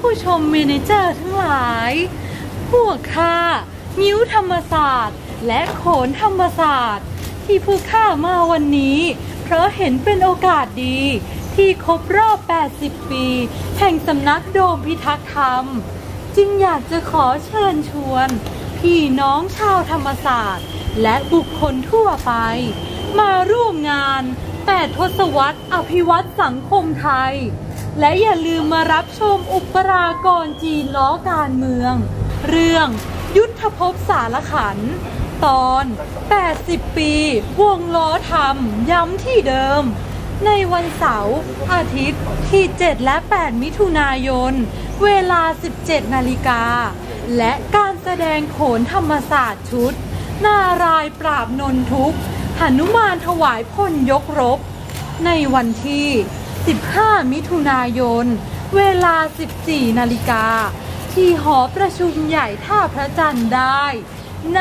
ผู้ชมเมเนเจอร์ทั้งหลาย พวกข้านิ้วธรรมศาสตร์ และโขนธรรมศาสตร์ ที่พวกข้ามาวันนี้ เพราะเห็นเป็นโอกาสดี ที่ครบรอบ 80 ปี แห่งสำนักโดมพิทักษ์ธรรม จึงอยากจะขอเชิญชวน พี่น้องชาวธรรมศาสตร์ และบุคคลทั่วไป มาร่วมงาน 8 ทศวรรษอภิวัตสังคมไทย และอย่าลืมมารับชมอุปรากรจีนล้อการเมือง เรื่องยุทธภพสารขัน ตอน 80 ปี วงล้อธรรม ย้ำที่เดิม ในวันเสาร์อาทิตย์ที่ 7 และ 8 มิถุนายน เวลา 17 นาฬิกา และการแสดงโขนธรรมศาสตร์ชุด นารายปราบนนทุกหนุมานถวายพลยกรบ ในวันที่ 15 มิถุนายน เวลา 14 นาฬิกา ที่หอประชุมใหญ่ท่าพระจันทร์ได้ ณ